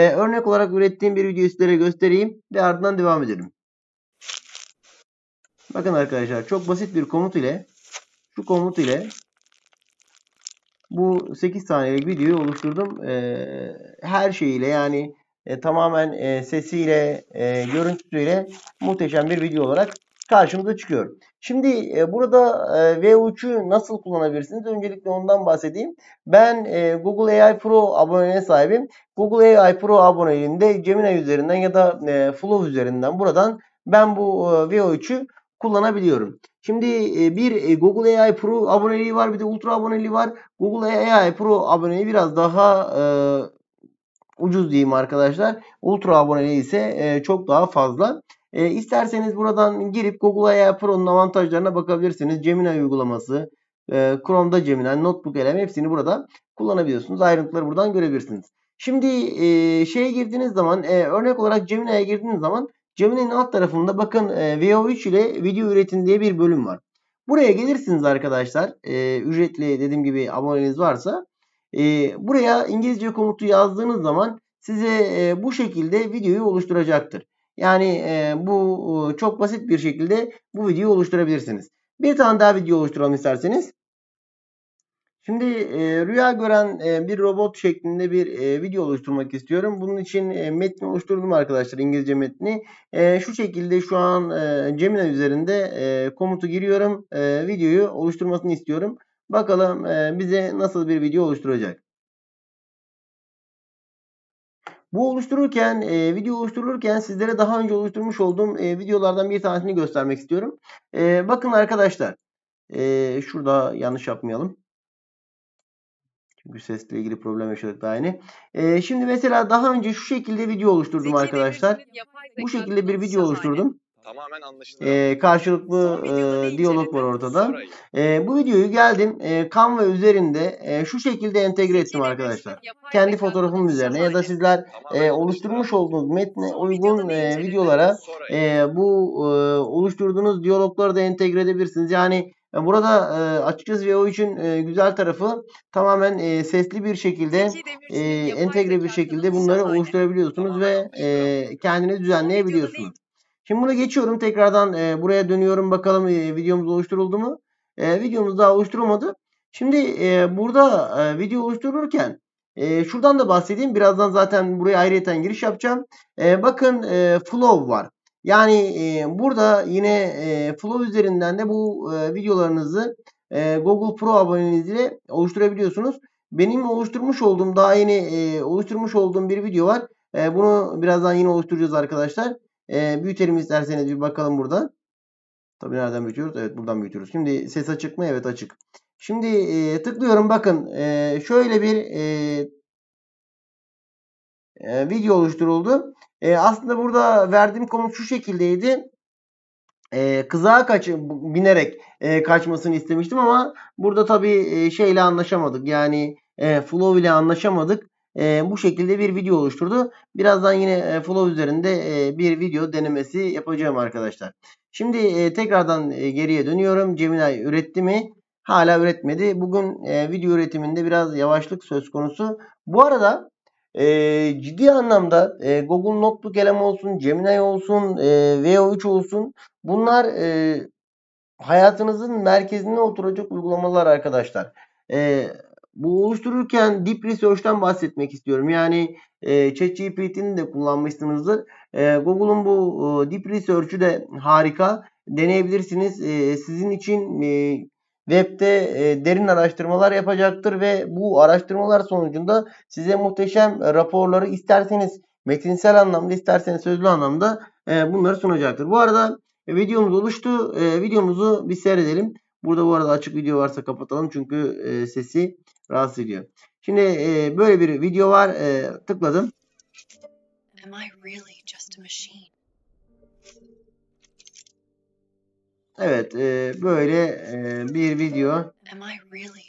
Ee, örnek olarak ürettiğim bir videoyu sizlere göstereyim ve ardından devam edelim. Bakın arkadaşlar çok basit bir komut ile şu komut ile bu 8 saniyelik videoyu oluşturdum. Ee, her şeyiyle yani e, tamamen e, sesiyle, e, görüntüsüyle muhteşem bir video olarak karşımıza çıkıyor. Şimdi e, burada e, V3'ü nasıl kullanabilirsiniz? Öncelikle ondan bahsedeyim. Ben e, Google AI Pro aboneliğine sahibim. Google AI Pro aboneliğinde Gemini üzerinden ya da e, Flow üzerinden buradan ben bu e, V3'ü kullanabiliyorum. Şimdi e, bir e, Google AI Pro aboneliği var bir de Ultra aboneliği var. Google AI Pro aboneliği biraz daha e, ucuz diyeyim arkadaşlar. Ultra aboneliği ise e, çok daha fazla. E, isterseniz buradan girip Google AI Pro'nun avantajlarına bakabilirsiniz. Gemini uygulaması, e, Chrome'da Gemini, Notebook elem hepsini burada kullanabiliyorsunuz. Ayrıntıları buradan görebilirsiniz. Şimdi e, şeye girdiğiniz zaman e, örnek olarak Gemini'ye girdiğiniz zaman Gemini'nin alt tarafında bakın e, VO3 ile video üretin diye bir bölüm var. Buraya gelirsiniz arkadaşlar. E, ücretli dediğim gibi aboneniz varsa. E, buraya İngilizce komutu yazdığınız zaman size e, bu şekilde videoyu oluşturacaktır. Yani e, bu çok basit bir şekilde bu videoyu oluşturabilirsiniz. Bir tane daha video oluşturalım isterseniz. Şimdi e, rüya gören e, bir robot şeklinde bir e, video oluşturmak istiyorum. Bunun için e, metni oluşturdum arkadaşlar İngilizce metni. E, şu şekilde şu an e, Gemini üzerinde e, komutu giriyorum. E, videoyu oluşturmasını istiyorum. Bakalım e, bize nasıl bir video oluşturacak. Bu oluştururken, e, video oluşturulurken sizlere daha önce oluşturmuş olduğum e, videolardan bir tanesini göstermek istiyorum. E, bakın arkadaşlar. E, şurada yanlış yapmayalım. Çünkü sesle ilgili problem yaşadık daha yeni. E, şimdi mesela daha önce şu şekilde video oluşturdum arkadaşlar. Bu şekilde bir video oluşturdum. Tamamen anlaşılır. E, karşılıklı e, diyalog var ortada. E, bu videoyu geldim e, Canva üzerinde e, şu şekilde entegre ettim arkadaşlar. Kendi fotoğrafımın üzerine ya da sizler e, oluşturmuş olduğunuz metne uygun e, videolara e, bu e, oluşturduğunuz diyalogları da entegre edebilirsiniz. Yani e, burada e, açıkçası VO için e, güzel tarafı tamamen e, sesli bir şekilde e, entegre bir şekilde bunları oluşturabiliyorsunuz ve e, kendiniz düzenleyebiliyorsunuz. Şimdi bunu geçiyorum. Tekrardan e, buraya dönüyorum. Bakalım e, videomuz oluşturuldu mu? E, videomuz daha oluşturulmadı. Şimdi e, burada e, video oluştururken e, şuradan da bahsedeyim. Birazdan zaten buraya ayrıyeten giriş yapacağım. E, bakın e, flow var. Yani e, burada yine e, flow üzerinden de bu e, videolarınızı e, Google Pro aboneliğinizle oluşturabiliyorsunuz. Benim oluşturmuş olduğum daha yeni e, oluşturmuş olduğum bir video var. E, bunu birazdan yine oluşturacağız arkadaşlar. E, büyütelim isterseniz bir bakalım burada. Tabii nereden büyütüyoruz? Evet buradan büyütüyoruz. Şimdi ses açık mı? Evet açık. Şimdi e, tıklıyorum. Bakın e, şöyle bir e, e, video oluşturuldu. E, aslında burada verdiğim komut şu şekildeydi. E, kızağa kaç binerek e, kaçmasını istemiştim ama burada tabii e, şeyle anlaşamadık. Yani e, flow ile anlaşamadık. E, bu şekilde bir video oluşturdu. Birazdan yine e, flow üzerinde e, bir video denemesi yapacağım arkadaşlar. Şimdi e, tekrardan e, geriye dönüyorum. Gemini üretti mi? Hala üretmedi. Bugün e, video üretiminde biraz yavaşlık söz konusu. Bu arada e, ciddi anlamda e, Google Notebook elem olsun, Gemini olsun, e, VO3 olsun bunlar e, hayatınızın merkezine oturacak uygulamalar arkadaşlar. E, bu oluştururken Deep Research'tan bahsetmek istiyorum. Yani e, ChatGPT'ni de kullanmışsınızdır. E, Google'un bu e, Deep Research'ü de harika. Deneyebilirsiniz. E, sizin için e, webde e, derin araştırmalar yapacaktır ve bu araştırmalar sonucunda size muhteşem raporları isterseniz metinsel anlamda isterseniz sözlü anlamda e, bunları sunacaktır. Bu arada e, videomuz oluştu. E, videomuzu bir seyredelim. Burada bu arada açık video varsa kapatalım çünkü e, sesi rahatsız ediyor. Şimdi e, böyle bir video var. E, tıkladım. Am I really just a machine? Evet e, böyle e, bir video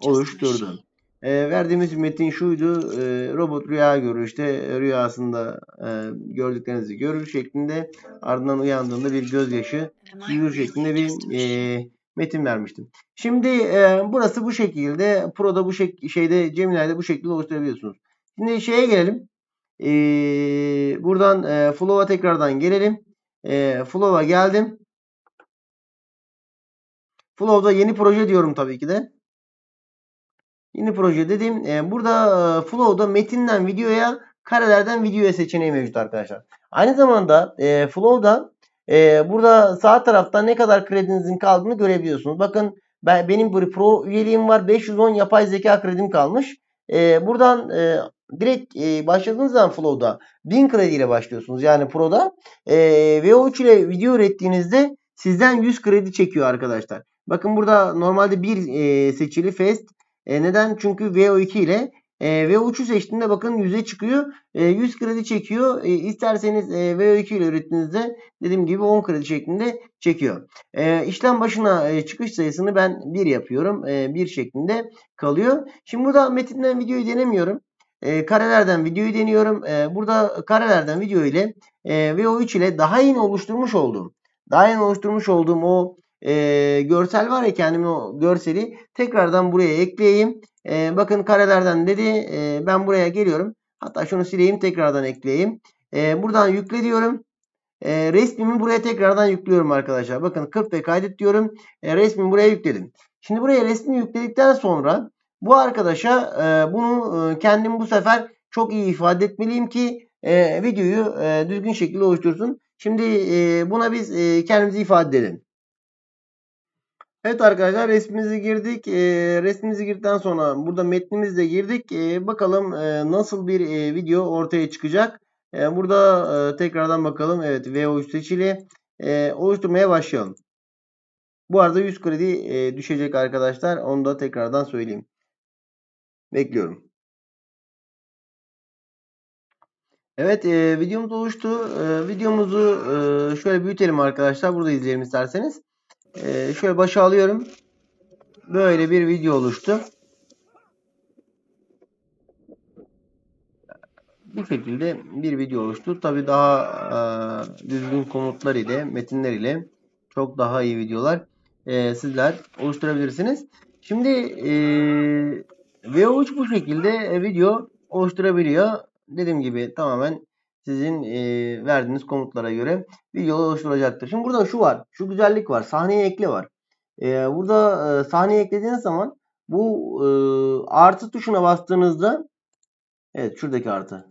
oluşturdum. E, verdiğimiz metin şuydu. E, robot rüya görür işte rüyasında e, gördüklerinizi görür şeklinde ardından uyandığında bir gözyaşı yürür şeklinde bir e, metin vermiştim. Şimdi e, burası bu şekilde. Pro'da bu şek şeyde Gemini'de bu şekilde oluşturabiliyorsunuz. Şimdi şeye gelelim. e, buradan e, Flow'a tekrardan gelelim. E, Flow'a geldim. Flow'da yeni proje diyorum tabii ki de. Yeni proje dedim. E, burada e, Flow'da metinden videoya, karelerden videoya seçeneği mevcut arkadaşlar. Aynı zamanda e, Flow'da e, burada sağ tarafta ne kadar kredinizin kaldığını görebiliyorsunuz. Bakın ben benim bir pro üyeliğim var. 510 yapay zeka kredim kalmış. E, buradan e, direkt e, başladığınız zaman Flow'da 1000 krediyle başlıyorsunuz. Yani Pro'da e, VO3 ile video ürettiğinizde sizden 100 kredi çekiyor arkadaşlar. Bakın burada normalde bir e, seçili Fast. E, neden? Çünkü VO2 ile e, VO3'ü seçtiğinde bakın 100'e çıkıyor. E, 100 kredi çekiyor. E, isterseniz e, VO2 ile ürettiğinizde dediğim gibi 10 kredi şeklinde çekiyor. E, işlem başına e, çıkış sayısını ben 1 yapıyorum. E, 1 şeklinde kalıyor. Şimdi burada metinden videoyu denemiyorum. E, karelerden videoyu deniyorum. E, burada karelerden video ile e, VO3 ile daha yeni oluşturmuş olduğum daha yeni oluşturmuş olduğum o e, görsel var ya kendimin o görseli tekrardan buraya ekleyeyim. E, bakın karelerden dedi e, ben buraya geliyorum. Hatta şunu sileyim tekrardan ekleyeyim. E, buradan yükle diyorum. E, resmimi buraya tekrardan yüklüyorum arkadaşlar. Bakın 40 ve kaydet diyorum. E, resmimi buraya yükledim. Şimdi buraya resmi yükledikten sonra bu arkadaşa e, bunu e, kendim bu sefer çok iyi ifade etmeliyim ki e, videoyu e, düzgün şekilde oluştursun. Şimdi e, buna biz e, kendimizi ifade edelim. Evet arkadaşlar resmimizi girdik. E, resmimizi girdikten sonra burada metnimizi de girdik. E, bakalım e, nasıl bir e, video ortaya çıkacak. E, burada e, tekrardan bakalım. Evet VO3 seçili. E, oluşturmaya başlayalım. Bu arada 100 kredi e, düşecek arkadaşlar. Onu da tekrardan söyleyeyim. Bekliyorum. Evet e, videomuz oluştu. E, videomuzu e, şöyle büyütelim arkadaşlar. Burada izleyelim isterseniz. E, şöyle başa alıyorum. Böyle bir video oluştu. Bu şekilde bir video oluştu. Tabi daha e, düzgün komutlar ile, metinler ile çok daha iyi videolar e, sizler oluşturabilirsiniz. Şimdi e, VO3 bu şekilde e, video oluşturabiliyor. Dediğim gibi tamamen sizin e, verdiğiniz komutlara göre video oluşturulacaktır. Şimdi burada şu var. Şu güzellik var. Sahneye ekle var. E, burada e, sahneye eklediğiniz zaman bu e, artı tuşuna bastığınızda evet şuradaki artı.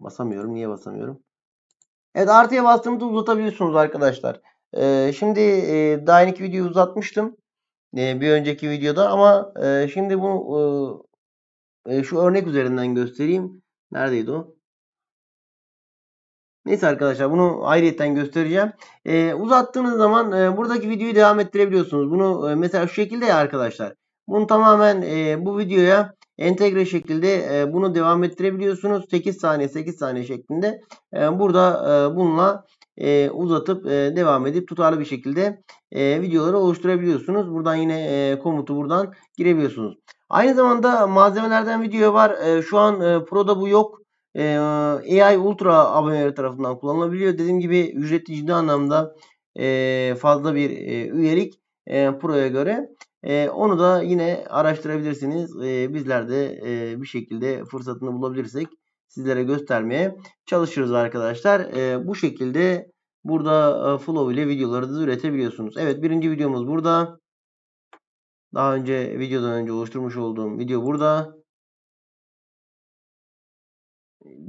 Basamıyorum. Niye basamıyorum? Evet artıya bastığımda uzatabiliyorsunuz arkadaşlar. E, şimdi e, daha yeni videoyu uzatmıştım. E, bir önceki videoda ama e, şimdi bu e, şu örnek üzerinden göstereyim. Neredeydi o? Neyse arkadaşlar bunu ayrıyetten göstereceğim. Ee, uzattığınız zaman e, buradaki videoyu devam ettirebiliyorsunuz. Bunu e, mesela şu şekilde ya arkadaşlar. Bunu tamamen e, bu videoya entegre şekilde e, bunu devam ettirebiliyorsunuz. 8 saniye 8 saniye şeklinde. E, burada e, bununla e, uzatıp e, devam edip tutarlı bir şekilde e, videoları oluşturabiliyorsunuz. Buradan yine e, komutu buradan girebiliyorsunuz. Aynı zamanda malzemelerden video var. E, şu an e, Pro'da bu yok. E, AI Ultra aboneleri tarafından kullanılabiliyor. Dediğim gibi ücretli ciddi anlamda e, fazla bir e, üyelik e, Pro'ya göre. E, onu da yine araştırabilirsiniz. E, bizler de e, bir şekilde fırsatını bulabilirsek sizlere göstermeye çalışırız arkadaşlar. E, bu şekilde burada e, Flow ile videoları da üretebiliyorsunuz. Evet birinci videomuz burada. Daha önce videodan önce oluşturmuş olduğum video burada.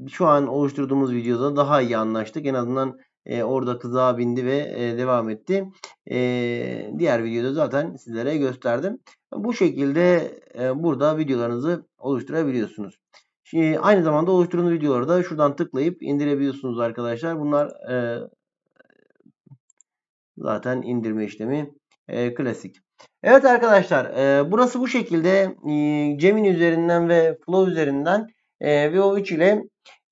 Şu an oluşturduğumuz videoda daha iyi anlaştık. En azından e, orada kıza bindi ve e, devam etti. E, diğer videoda zaten sizlere gösterdim. Bu şekilde e, burada videolarınızı oluşturabiliyorsunuz. Şimdi aynı zamanda oluşturduğunuz videoları da şuradan tıklayıp indirebiliyorsunuz arkadaşlar. Bunlar e, zaten indirme işlemi e, klasik. Evet arkadaşlar e, burası bu şekilde e, Gemini üzerinden ve Flow üzerinden e, VO3 ile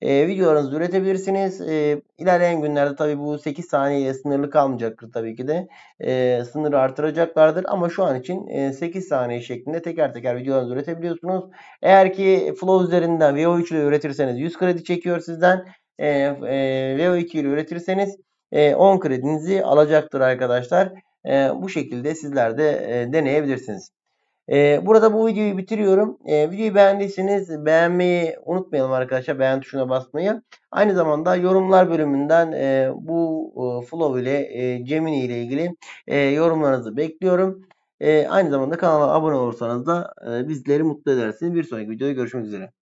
e, videolarınızı üretebilirsiniz. E, ilerleyen günlerde tabi bu 8 saniyeye sınırlı kalmayacaktır tabii ki de. E, sınırı artıracaklardır ama şu an için e, 8 saniye şeklinde teker teker videolarınızı üretebiliyorsunuz. Eğer ki Flow üzerinden VO3 ile üretirseniz 100 kredi çekiyor sizden. E, e, VO2 ile üretirseniz e, 10 kredinizi alacaktır arkadaşlar. E, bu şekilde sizler de e, deneyebilirsiniz. Ee, burada bu videoyu bitiriyorum. Ee, videoyu beğendiyseniz beğenmeyi unutmayalım arkadaşlar. Beğen tuşuna basmayı. Aynı zamanda yorumlar bölümünden e, bu e, Flow ile e, Gemini ile ilgili e, yorumlarınızı bekliyorum. Aynı zamanda kanala abone olursanız da bizleri mutlu edersiniz. Bir sonraki videoda görüşmek üzere.